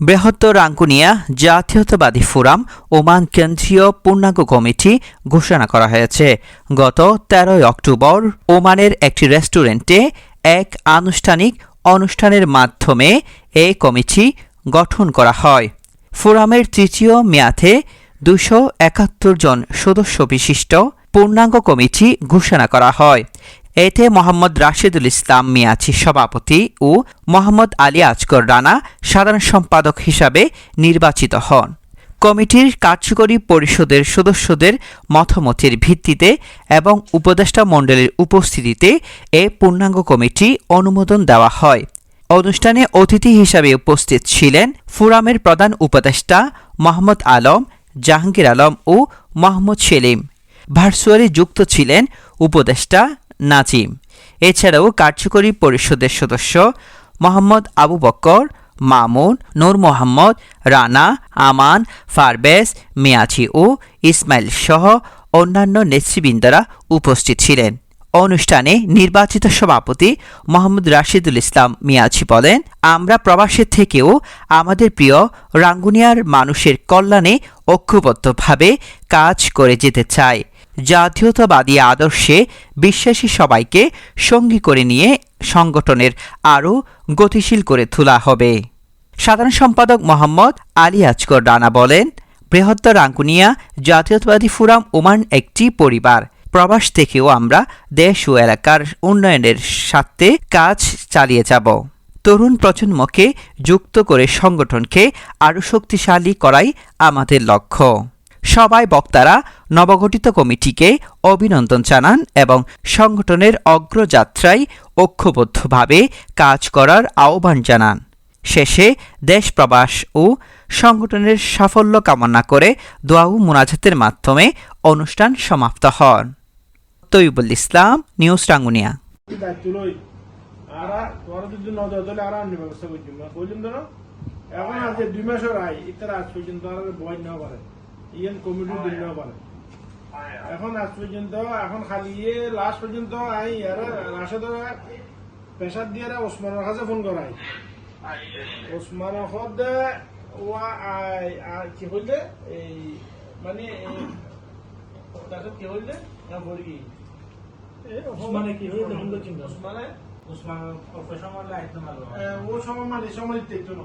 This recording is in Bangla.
বৃহত্তর আঙ্কুনিয়া জাতীয়তাবাদী ফোরাম ওমান কেন্দ্রীয় পূর্ণাঙ্গ কমিটি ঘোষণা করা হয়েছে। গত তেরোই অক্টোবর ওমানের একটি রেস্টুরেন্টে এক আনুষ্ঠানিক অনুষ্ঠানের মাধ্যমে এই কমিটি গঠন করা হয়। ফোরামের তৃতীয় মেয়াদে দুশো একাত্তর জন সদস্য বিশিষ্ট পূর্ণাঙ্গ কমিটি ঘোষণা করা হয়। এতে মোহাম্মদ রাশেদুল ইসলাম মিয়াছি সভাপতি ও মোহাম্মদ আলী আজগর রানা সাধারণ সম্পাদক হিসাবে নির্বাচিত হন। কমিটির কার্যকরী পরিষদের সদস্যদের মতামতের ভিত্তিতে এবং উপদেষ্টা মণ্ডলীর উপস্থিতিতে এ পূর্ণাঙ্গ কমিটি অনুমোদন দেওয়া হয়। অনুষ্ঠানে অতিথি হিসাবে উপস্থিত ছিলেন ফোরামের প্রধান উপদেষ্টা মোহাম্মদ আলম, জাহাঙ্গীর আলম ও মোহাম্মদ সেলিম। ভার্চুয়ালি যুক্ত ছিলেন উপদেষ্টা নাজিম। এছাড়াও কার্যকরী পরিষদের সদস্য মোহাম্মদ আবু বক্কর, মামুন, নূর মোহাম্মদ, রানা, আমান ফারবেজ মিয়াছি ও ইসমাইল সহ অন্যান্য নেতৃবৃন্দরা উপস্থিত ছিলেন। অনুষ্ঠানে নির্বাচিত সভাপতি মোহাম্মদ রাশিদুল ইসলাম মিয়াছি বলেন, আমরা প্রবাসের থেকেও আমাদের প্রিয় রাঙ্গুনিয়ার মানুষের কল্যাণে ঐক্যবদ্ধভাবে কাজ করে যেতে চাই। জাতীয়তাবাদী আদর্শে বিশ্বাসী সবাইকে সঙ্গী করে নিয়ে সংগঠনের আরও গতিশীল করে তোলা হবে। সাধারণ সম্পাদক মোহাম্মদ আলী আজকর রানা বলেন, বৃহত্তর রাঙ্গুনিয়া জাতীয়তাবাদী ফোরাম ওমান একটি পরিবার। প্রবাস থেকেও আমরা দেশ ও এলাকার উন্নয়নের স্বার্থে কাজ চালিয়ে যাব। তরুণ প্রজন্মকে যুক্ত করে সংগঠনকে আরও শক্তিশালী করাই আমাদের লক্ষ্য। সবাই বক্তারা নবগঠিত কমিটিকে অভিনন্দন জানান এবং সংগঠনের অগ্রযাত্রায় ঐক্যবদ্ধভাবে কাজ করার আহ্বান জানান। শেষে দেশ প্রবাস ও সংগঠনের সাফল্য কামনা করে দোয়াউ মোনাজাতের মাধ্যমে অনুষ্ঠান সমাপ্ত হন। তৈবুল ইসলাম, নিউজ রাঙ্গুনিয়া? এখন আজ যে দুই মাসের আয় ইতার আজ পর্যন্ত বয় পারে ইয়েন কমিটি দিন পারে এখন আজ পর্যন্ত এখন খালি লাস্ট পর্যন্ত আই ইয়ারা পেশার দিয়ে ওসমানের কাছে ফোন করাই ওসমানের হদ ওয়া আই আই কি হইলে এই মানে তারপর কি হইলে? না বলি ওসমানে কি হইল? ওসমানে? ওসমান প্রফেশনাল লাইট না ও সময় মানে সময় দেখতো না।